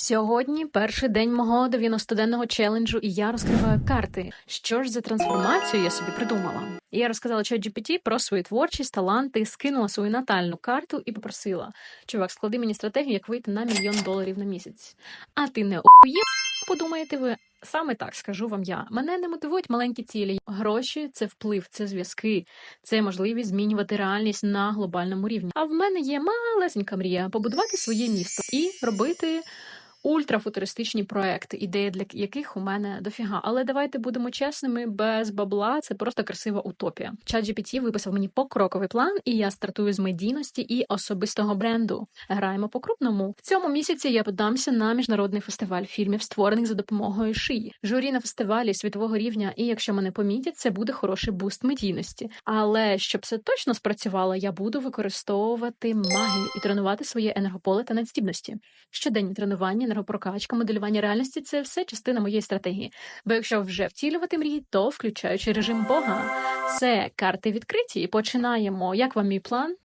Сьогодні перший день мого 90-денного челенджу, і я розкриваю карти. Що ж за трансформацію я собі придумала? Я розказала ChatGPT про свою творчість, таланти, скинула свою натальну карту і попросила: чувак, склади мені стратегію, як вийти на мільйон доларів на місяць. А ти не охуєв, подумаєте ви. Саме так скажу вам я. Мене не мотивують маленькі цілі. Гроші це вплив, це зв'язки, це можливість змінювати реальність на глобальному рівні. А в мене є малесенька мрія побудувати своє місто і робити. Ультрафутуристичні проекти, ідеї для яких у мене дофіга. Але давайте будемо чесними, без бабла це просто красива утопія. ChatGPT виписав мені покроковий план, і я стартую з медійності і особистого бренду. Граємо по крупному. В цьому місяці я подамся на міжнародний фестиваль фільмів, створених за допомогою шиї. Журі на фестивалі світового рівня, і якщо мене помітять, це буде хороший буст медійності. Але щоб це точно спрацювало, я буду використовувати магію і тренувати своє енергополе та надздібності. Щоденні тренування, енергопрокачка, моделювання реальності це все частина моєї стратегії. Бо якщо вже втілювати мрії, то включаючи режим Бога. це карти відкриті починаємо. Як вам мій план?